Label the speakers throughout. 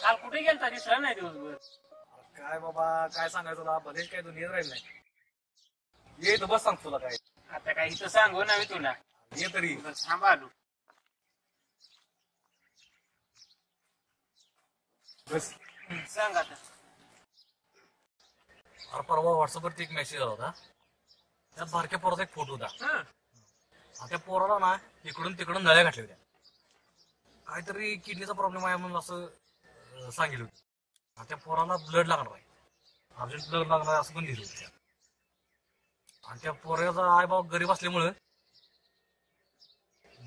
Speaker 1: काल कुठे गेलता? दिसला नाही दिवसभर.
Speaker 2: काय बाबा काय सांगायचं तुला? बरेच काय दुनियेत राहील नाही. ये तर बस सांग तुला काय.
Speaker 1: आता काय इथं सांगू नव्हे तुला.
Speaker 2: ये तरी.
Speaker 1: थांब आलो
Speaker 2: बस.
Speaker 1: सांग आता.
Speaker 2: अरे परवा व्हॉट्सअपवरती एक मेसेज आला होता. त्यात बारक्या पोराचा एक फोटो होता. त्या पोराला ना इकडून तिकडून नळ्या घातल्या होत्या. काहीतरी किडनीचा प्रॉब्लेम आहे म्हणून असं सांगितलं होतं. आणि त्या पोराला ब्लड लागणार आहे. अर्जंट ब्लड लागणार आहे असं पण लिहिलं होतं. आणि त्या पोराचा आई बाबा गरीब असल्यामुळं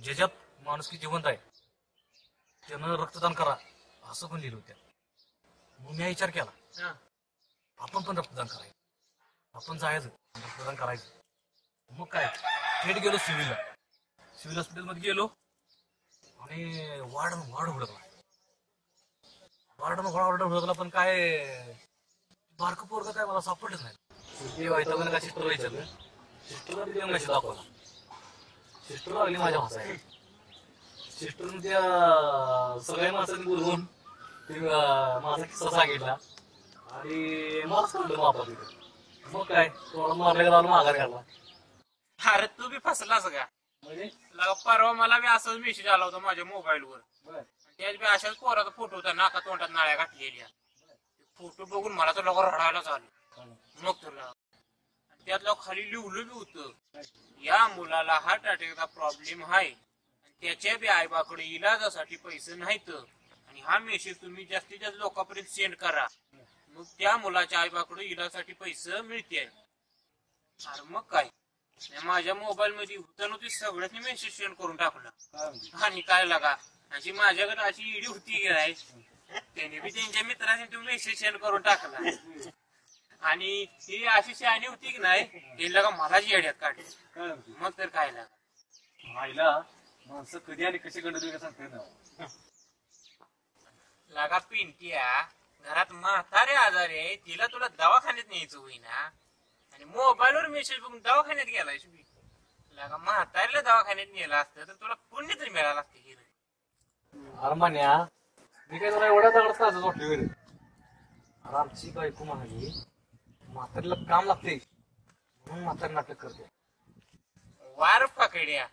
Speaker 2: ज्याच्यात माणूस की जिवंत आहे त्यानं रक्तदान करा असं पण लिहिलं होतं त्यात. मग मी हा विचार केला. आपण पण रक्तदान करायचं. आपण जायचं रक्तदान करायचं. मग काय? थेट गेलो सिव्हिलला. सिव्हिल हॉस्पिटलमध्ये गेलो. आणि वार्डन वाढ हुडकला वार्डन वार्ड हुडकला पण काय बारकं पोरग काय मला सापडलं नाही. ते म्हणजे काय सिस्टर विचारलं सिस्टरला ते मेसेज दाखवला? सिस्टर लागली माझ्या भासायला सिस्टरने त्या सगळ्या माणसांनी बोलवून ते माझा किस्सा सांगितला. आणि मलाच कळलं वापर मग काय? थोडा मारल्या जाऊन माघार घालला
Speaker 1: अरे तू बी फसलास का? लगा परवा मला बी असाच मेसेज आला होता माझ्या मोबाईलवर त्यात बी अशाच पोराचा फोटो होता नाका तोंडात नाळ्या घातलेल्या. फोटो बघून मला तर लगा रडायलाच आलं मग तुला त्यातलं खाली लिहिलं बी होतं या मुलाला हार्ट अटॅकचा प्रॉब्लेम आहे. आणि त्याच्या बी आईबाकडे इलाजासाठी पैसे नाहीत. आणि हा मेसेज तुम्ही जास्तीत जास्त लोकांपर्यंत सेंड करा. मग त्या मुलाच्या आईबाकडे इलाजासाठी पैसे मिळतील अरे मग काय? माझ्या मोबाईल मध्ये होतं नव्हती सगळ्यांनी मेसेज सेंड करून टाकलं. आणि काय लागा अशी माझ्याकडे अशी इडी होती नाही त्याने बी त्यांच्या मित्राने तो मेसेज सेंड करून टाकला. आणि ही अशी शहाणी होती की नाही ते लगा मलाच येड्यात काढली. मग तर काय लागा?
Speaker 2: आईला माणसं कधी आणि कशी गणत का सांगते ना.
Speaker 1: लागा पिंट्या घरात म्हातारे आजारी आहे तिला तुला दवाखान्यात न्यायचं होईना. आणि मोबाईलवर मेसेज बघून दवाखान्यात गेलाय तुम्ही लागा म्हातारीला दवाखान्यात नेलं असतं तर तुला पुण्य तरी मिळालं असतं की
Speaker 2: अरे मान्या मी काय जरा एवढ्या दगडात काजच वाटली वगैरे अरे आमची बायको म्हणाली म्हातारीला काम लागते म्हणून म्हातारी नाटक करते.
Speaker 1: वार पकड्या.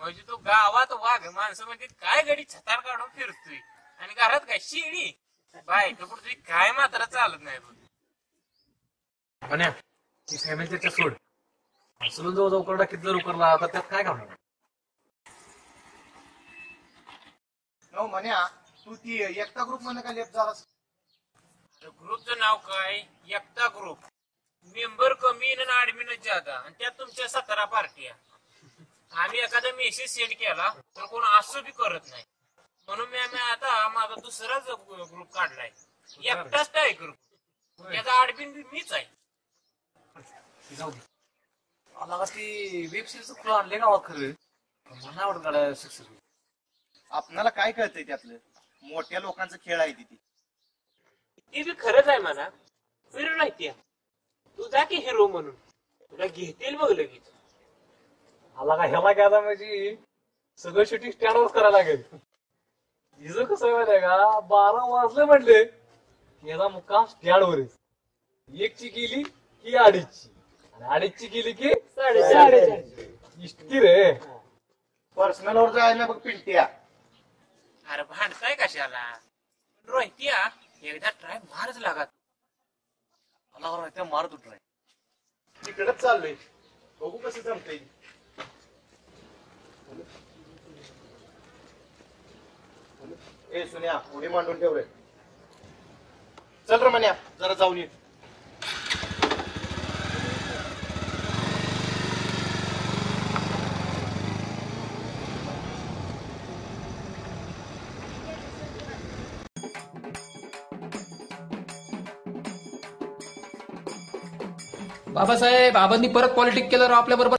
Speaker 1: म्हणजे तो गावात वाघ माणसं म्हणजे काय गडी छतार काढून फिरतोय? आणि घरात काय शिडी बायको कुठे काय मात्र चालत नाही बघ.
Speaker 2: ती फॅमिली त्याच्या सोड. असलं जवळ उकरडा किती जर उकरला तर त्यात काय करणार
Speaker 3: हो म्हण्या तू ती एकता ग्रुपमध्ये का लेप झालास?
Speaker 1: ग्रुपचं नाव काय? एकता ग्रुप मेंबर कमी आणि ऍडमिनच जादा. आणि त्यात तुमच्या सतरा पार्ट्या. आम्ही एखादा मेसेज सेंड केला तर कोण असं बी करत नाही. म्हणून मी आम्ही आता माझा दुसराच ग्रुप काढलाय. एकटाच आहे ग्रुप त्याचा ऍडमिन बी मीच आहे.
Speaker 2: जाऊ दे मला ती वेब सिरीज खुलं आणले गावात खरं. पण मला नाही आवडत गाड्या सक्सेसफुल
Speaker 3: आपणाला काय कळतंय त्यातलं मोठ्या लोकांचा खेळ आहे तिथे.
Speaker 1: ते बी खरंच आहे म्हणा. फिरून नाही तू. जा की हिरो म्हणून. तुला घेतील बघ लगेच.
Speaker 2: मला का ह्याला घ्यायला म्हणजे सगळं शूटिंग स्टँडवर करायला लागेल. हिचं कसं आहे माहिती आहे का? बारा वाजले म्हणले की याचा मुक्काम स्टँडवर एकची गेली की अडीचची. अडीचची गेली की साडेचारची इष्टी रे.
Speaker 3: पर्सनल वर जायला बघ पिंट्या.
Speaker 1: अरे भांडताय कशाला? रोहित्या एकदा ट्राय मारच लागा
Speaker 2: मला बरं त्या मारत उठ
Speaker 3: तिकडच चाललोय. बघू कसं जमतंय. ए सुन्या पुढे मांडून ठेव रे. चल रे म्हण्या जरा जाऊन ये.
Speaker 4: बाबासाहेब आबांनी परत पॉलिटिक केलं राव आपल्या बरोबर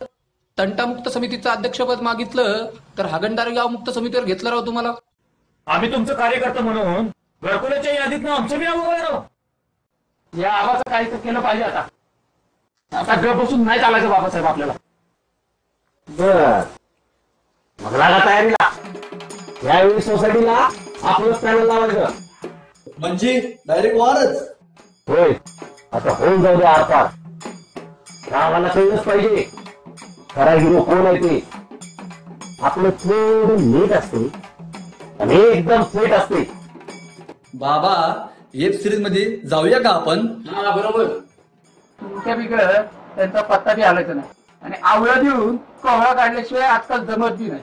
Speaker 4: तंटामुक्त समितीचं अध्यक्षपद मागितलं तर हागणदारी गाव मुक्त समितीवर घेतलं राव तुम्हाला.
Speaker 5: आम्ही तुमचं कार्यकर्ता म्हणून घरकुलाच्या यादीत आमचं बी नाव राव. या आवाचं काही केलं पाहिजे आता. आता घर बसून नाही चालायचं बाबासाहेब आपल्याला. बर. मग लागा तयारीला. यावेळी सोसायटीला आपलं पॅनल लावायचं.
Speaker 3: म्हणजे डायरेक्ट वारच.
Speaker 5: होय. आता होऊन जाऊ दे आरपार. गावाला कळलंच पाहिजे. खरा हिरो कोण आहे ते? आपलं थोडं नीट असते. आणि एकदम सेट असते.
Speaker 4: बाबा वेब सिरीजमध्ये जाऊया का आपण?
Speaker 6: हा बरोबर. तुमच्या बिकडं त्यांचा पत्ता बी आलायचा नाही. आणि आवळा देऊन कवळा काढल्याशिवाय आजकाल जमत बी नाही.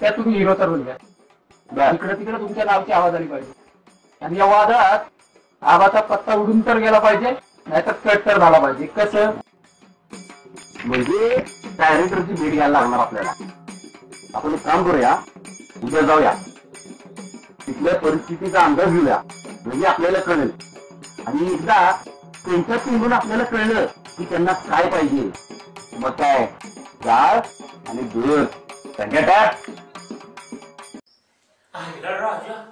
Speaker 6: त्या तुम्ही हिरो ठरवून घ्या. इकडे तिकडे तुमच्या नावची आवाज आली पाहिजे. आणि या वादात आवाचा पत्ता उडून तर गेला पाहिजे नाहीतर कट तर झाला पाहिजे. कसं?
Speaker 5: म्हणजे डायरेक्टरची भेट घ्यायला लागणार आपल्याला. आपण एक काम करूया उद्या जाऊया. तिथल्या परिस्थितीचा अंदाज घेऊया. म्हणजे आपल्याला कळेल. आणि एकदा त्यांच्या तोंडून आपल्याला कळलं की त्यांना काय पाहिजे. मग काय? डाळ आणि दूध. संकटात?
Speaker 1: आईला राजा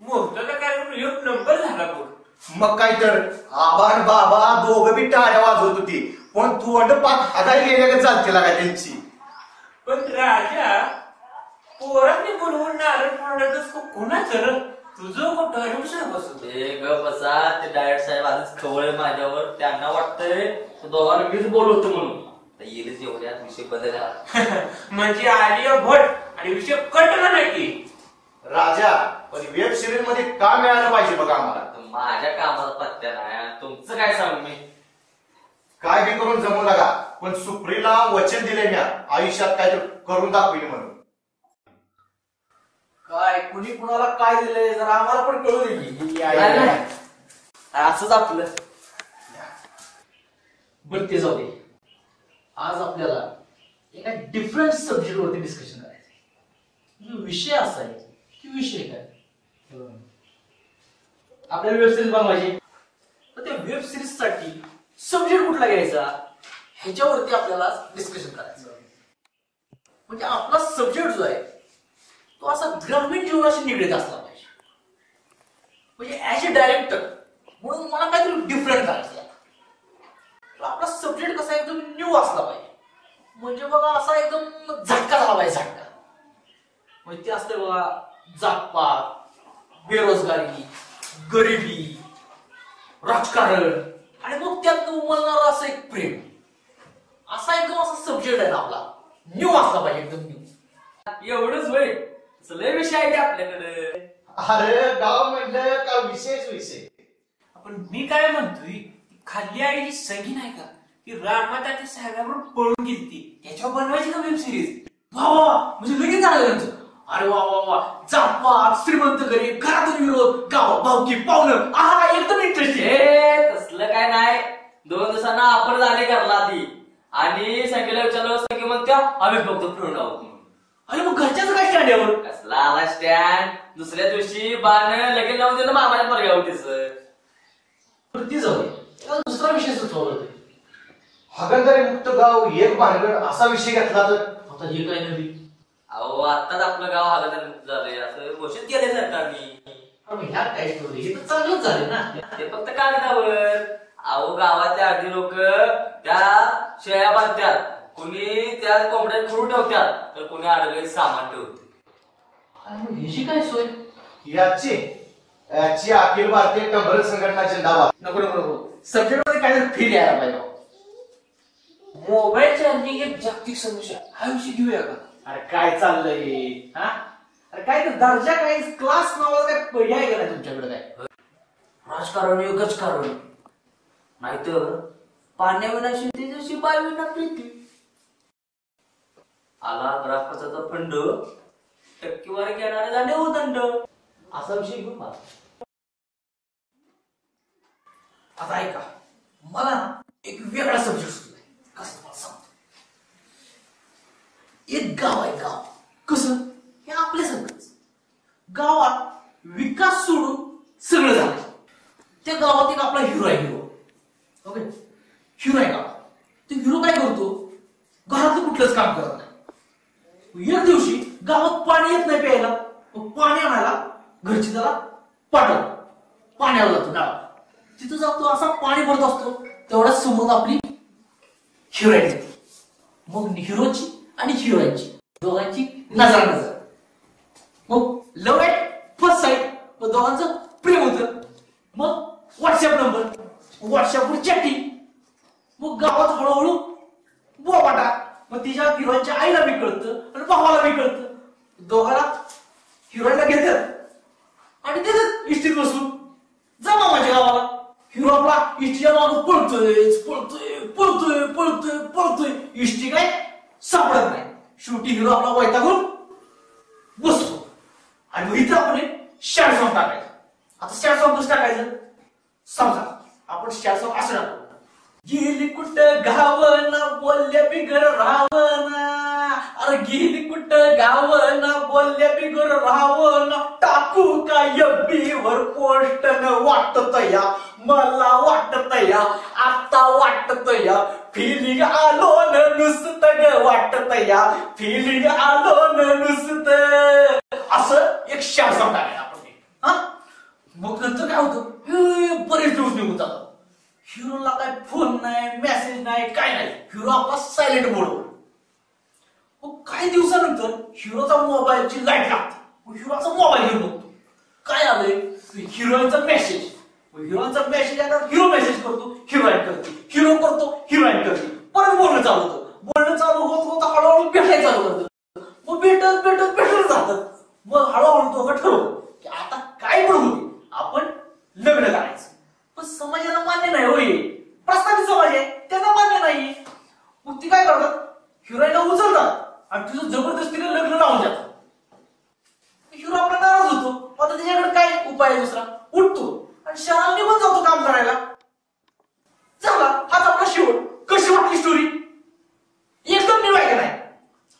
Speaker 1: मोहताचा कार्यक्रम एक नंबर झाला बघ
Speaker 3: मग काय तर? आबार बाबा दोघं बी टाळ्या वाजवत होती. पण तू अंड पाक हाताय गेल्या चालते लागा त्यांची.
Speaker 1: पण राजा पोरांनी बोलवून नारळ फोडण्याचं कोणाचं र? तुझं कुठं विषय बसत.
Speaker 7: ते ग बसा. ते डायरेक्ट साहेब आधीच खवळे माझ्यावर. त्यांना वाटतंय तो दोघांना मीच बोलवतो म्हणून. तर येईलच एवढ्यात विषय बदलला
Speaker 1: म्हणजे आलिया भट आणि विषय कटला नाही की.
Speaker 3: राजा पण वेब सिरीजमध्ये का मिळालं पाहिजे बघा आम्हाला?
Speaker 7: माझ्या कामाचा पत्त्या नाही आणि तुमचं काय सांगू मी?
Speaker 3: काय बी करून जमू लागा पण सुप्रीला वचन दिले मी आयुष्यात काय तर करून दाखविले म्हणून.
Speaker 2: काय कुणी कुणाला काय दिलंय? जरा आम्हाला पण कळू दे की.
Speaker 7: नाही, नाही. असंच आपलं.
Speaker 6: बरं ते जाऊ दे. आज आपल्याला एका डिफरंट सब्जेक्ट वरती डिस्कशन करायचं म्हणजे विषय असा आहे की विषय काय? आपल्याला वेब सिरीज बनवायची. तर त्या वेब सिरीजसाठी सब्जेक्ट कुठला घ्यायचा? ह्याच्यावरती आपल्याला डिस्कशन करायचं. म्हणजे आपला सब्जेक्ट जो आहे तो असा ग्रामीण जीवनाशी निगडीत असला पाहिजे. म्हणजे ऍज अ डायरेक्टर म्हणून मला काहीतरी डिफरंट करायचं आपला सब्जेक्ट कसा एकदम न्यू असला पाहिजे. म्हणजे बघा असा एकदम झटका झाला पाहिजे झटका. म्हणजे ते असते बघा जातपात बेरोजगारी गरिबी राजकारण आणि मग त्यात उमलणार असं एक प्रेम. असा एकदम असा सब्जेक्ट आहे ना आपला. न्यू असला पाहिजे एकदम न्यू
Speaker 7: एवढंच होय. असं लय विषय आहे ते आपल्याकडे.
Speaker 3: अरे गाव म्हणलं का विशेष विषय?
Speaker 1: पण मी काय म्हणतोय खाल्ली आईची संगी नाही का? ती रामाच्या साहेबाबरोबर पळून गेली त्याच्यावर बनवायची का वेब सिरीज
Speaker 6: वा म्हणजे लगेच झालं त्यांचं. अरे वा वा वा. जातपात श्रीमंत गरीब घरातून विरोध गाव भावकी पाहुणं आहा एकदम इंटरेस्ट आहे.
Speaker 7: ए तसलं काय नाही. दोन दिवसांना आपण झाले घरला आधी. आणि संख्येला विचारलं संख्या म्हणत्या आम्ही फक्त फिरून आहोत म्हणून.
Speaker 6: अरे मग घरच्याच काय स्टँडवर
Speaker 7: कसला आला स्टँड दुसऱ्या दिवशी बाण लगेच लावून दिलं मामाच्या पर्यावर तिचं
Speaker 6: ती जाऊ दुसरा विषय सुचवला.
Speaker 3: हगंदरी मुक्त गाव एक भानगड असा विषय घेतला तर?
Speaker 6: आता हे काय नवीन?
Speaker 7: अहो आताच आपलं गाव मुक्त झालंय. असं घोषित केलंय सरकारने.
Speaker 6: ह्यात काय स्टोरी हे तर चांगलंच झालं ना.
Speaker 7: ते फक्त कागदावर. अहो गावातले अर्धी लोक त्या शेळ्या बांधतात. कुणी त्या कोंबड्यात खुडू ठेवतात. तर कुणी अडगळीत सामान ठेवते
Speaker 6: ह्याची काय सोय?
Speaker 3: याची याची अखिल भारतीय टंबर संघटना जिंदाबाद.
Speaker 6: नको नको नको. सब्जेक्टमध्ये काय फील यायला पाहिजे.
Speaker 1: मोबाईल चार्जिंग एक जागतिक समस्या हा विषय घेऊया का?
Speaker 6: अरे काय चाललंय हा? अरे काय तर दर्जा काय? क्लास नावाचा काय पर्याय का नाही तुमच्याकडे काय?
Speaker 7: राजकारण योगच कारण. नाहीतर पाण्याविना शेती जशी बावीना प्रीती. आला ग्राहकाचा फंड. टक्केवारी घेणारे झाले हो दंड.
Speaker 6: असा विषय घेऊन मला आता ऐका. मला एक वेगळा सब्जेक्ट सुचलाय कसं मला सांगतो एक गाव आहे गाव. कसं? हे आपल्या सगळंच गावात विकास सोडून सगळं झालं त्या गावात एक आपला हिरो आहे हिरो ओके हिरो आहे गावात तो हिरो काय करतो? घरातलं कुठलंच काम करत नाही. एक दिवशी गावात पाणी येत नाही प्यायला. मग पाणी आणायला घरची त्याला पाठव पाण्यावर जातो डाळ तिथं जातो असा पाणी भरत असतो. तेवढ्याच समोर आपली हिरोईन मग हिरोची आणि हिरोईनची. दोघांची नजर नजर मग लव आहे फर्स्ट साईड मग दोघांचं प्रेम होत. मग व्हॉट्सअप नंबर व्हॉट्सअपवर चॅटिंग मग गावात हळूहळू बोवाटा मग तिच्या हिरोईनच्या आईला बी कळतं आणि भावाला बी कळतं. दोघाला हिरोईनला घेत आणि त्याच इष्टीत बसून. जा माझ्या गावाला. हिरो आपला इष्टीच्या मागून पळतोय पळतोय पळतोय पळतोय पळतोय. इष्टी काय? सापडत नाही. शेवटी हिरो आपला वैतागून बसतो. आणि मग इथं आपण शॅड सॉंग टाकायचं. आता शॅड सॉंग कसं टाकायचं? समजा आपण शॅड सॉंग असं टाकतो गेली कुठं गावना बोलल्या बिगर रावना. अरे गेली कुठं गावना बोलल्या बिगर रावना. टाकू का वर पोस्ट न वाटत या मला वाटत या आता वाट वाटत या फिलिंग आलो न नुसत ग वाटत या फिलिंग आलो न नुसत. असं एक शासन आहे आपण मग नंतर काय होतं? बरेच दिवस निघून जातात. हिरोला काय फोन नाही मेसेज नाही काय नाही. हिरो आपला सायलेंट मोड मग काही दिवसानंतर हिरोचा मोबाईलची लाइट लागते. हिरोचा मोबाईल घेऊन बघतो. काय आलंय? हिरोईनचा मेसेज हिरोचा मेसेज आल्यावर हिरो मेसेज करतो हिरोईन करते हिरो करतो हिरोईन करते. परत बोलणं चालू होतं. बोलणं चालू होत होत हळूहळू भेटायला चालू करतो मग भेटत भेटत भेटत जातात. मग हळूहळू तो ठरवलं की आता काय पण होते आपण लग्न करायचं. पण समाजाला मान्य नाही होय. प्रस्तावित समाज आहे त्यांना मान्य नाही. मग ती काय करतात? हिरोईनला उचलतात. आणि तुझं जबरदस्तीने लग्न लावून जातात हिरो आपला नाराज होतो आता त्याच्याकडे काय उपाय आहे दुसरा उठतो आणि शहराला निघून जातो काम करायला झाला हाच आपला शेवट कशी वाटली स्टोरी एकदम न्यू आहे का नाही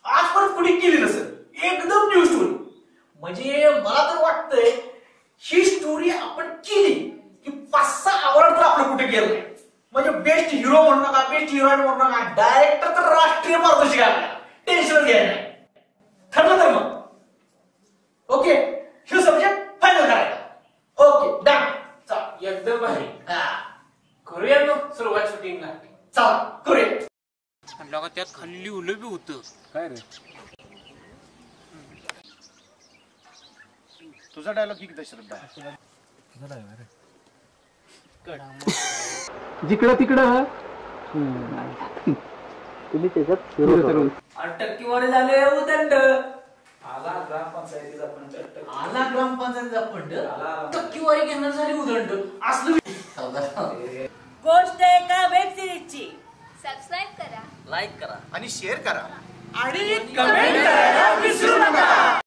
Speaker 6: आजपर्यंत कुणी केली नसेल एकदम न्यू स्टोरी म्हणजे मला तर वाटतंय ही स्टोरी आपण केली की पाच सहा आवड तर आपलं कुठे गेलं नाही म्हणजे बेस्ट हिरो म्हणू नका बेस्ट हिरोईन म्हणू नका डायरेक्टर तर राष्ट्रीय पारितोषिक आहे आपल्याला टेन्शन घ्यायला. ठरलं तर मग. ओके हे सब्जेक्ट फायनल करायचा. ओके डन चला
Speaker 1: एकदम भारी.
Speaker 6: हा,
Speaker 1: करूया मग सुरुवात शूटिंगला
Speaker 6: चला करूया.
Speaker 1: म्हणलं का त्यात खाली लिहिलं बी होतं.
Speaker 2: काय रे?
Speaker 3: तुझा डायलॉग किती श्रद्धा
Speaker 4: जिकडं तिकडं.
Speaker 7: आणि टक्केवारी झाले उदंड
Speaker 6: आला ग्रामपंचायतीचा फंड. टक्केवारी घेणार झाली उदंड. असलं
Speaker 8: गोष्ट एका वेब सिरीजची
Speaker 9: सबस्क्राईब करा.
Speaker 7: लाईक करा.
Speaker 3: आणि शेअर करा.
Speaker 6: आणि कमेंट करायला विसरू नका.